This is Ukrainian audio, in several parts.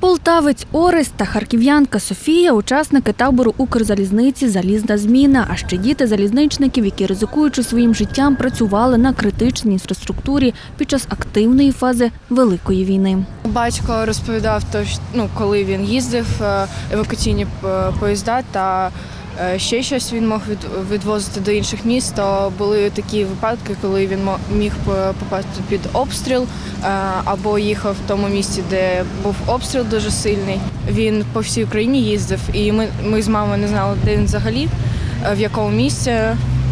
Полтавець Орест та харків'янка Софія учасники табору Укрзалізниці Залізна зміна, а ще діти залізничників, які ризикуючи своїм життям, працювали на критичній інфраструктурі під час активної фази Великої війни. Батько розповідав, то, ну, коли він їздив, е, евакуаційні е, поїзда та ще щось він мог від, відвозити до інших міст, то були такі випадки, коли він міг попасти під обстріл е, або їхав в тому місці, де був обстріл дуже сильний. Він по всій Україні їздив, і ми, ми з мамою не знали, де він взагалі, е, в якому місці,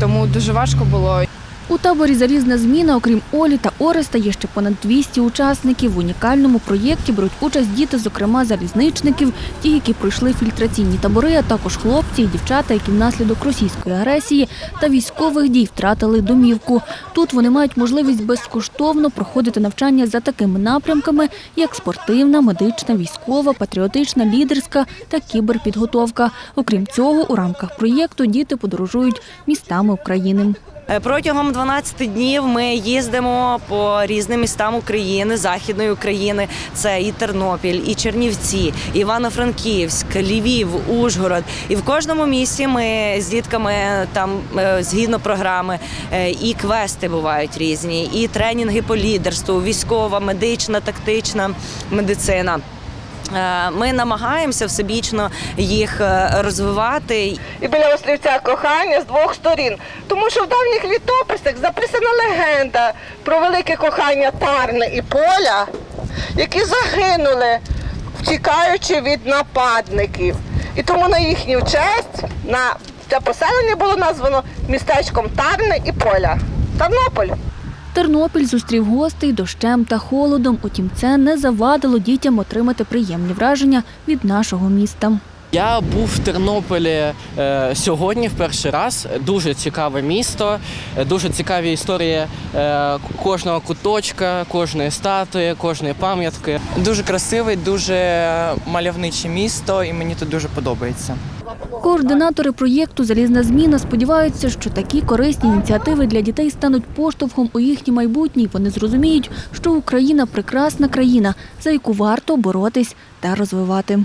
тому дуже важко було. У таборі Залізна зміна, окрім Олі та Ореста, є ще понад 200 учасників. В унікальному проєкті беруть участь діти, зокрема залізничників, ті, які пройшли фільтраційні табори, а також хлопці і дівчата, які внаслідок російської агресії та військових дій втратили домівку. Тут вони мають можливість безкоштовно проходити навчання за такими напрямками, як спортивна, медична, військова, патріотична, лідерська та кіберпідготовка. Окрім цього, у рамках проєкту діти подорожують містами України. Е, Протягом 12 днів ми їздимо по різним містам України, Західної України. Це і Тернопіль, і Чернівці, Івано-Франківськ, Львів, Ужгород. І в кожному місті ми з дітками там е, згідно програми е, і квести бувають різні, і тренінги по лідерству, військова, медична, тактична медицина. Е, Ми намагаємося всебічно їх е, розвивати і біля ослівця кохання з двох сторін. Тому що в давніх літописах записана легенда про велике кохання Тарни і Поля, які загинули, втікаючи від нападників. І тому на їхню честь на це поселення було названо містечком Тарни і Поля. Тарнополь. Тернопіль зустрів гостей дощем та холодом. Утім, це не завадило дітям отримати приємні враження від нашого міста. Я був в Тернополі е, сьогодні в перший раз. Дуже цікаве місто, е, дуже цікаві історії е, кожного куточка, кожної статуї, кожної пам'ятки. Дуже красиве, дуже мальовниче місто, і мені тут дуже подобається. Координатори проєкту Залізна зміна сподіваються, що такі корисні ініціативи для дітей стануть поштовхом у їхнє майбутнє. Вони зрозуміють, що Україна прекрасна країна, за яку варто боротись та розвивати.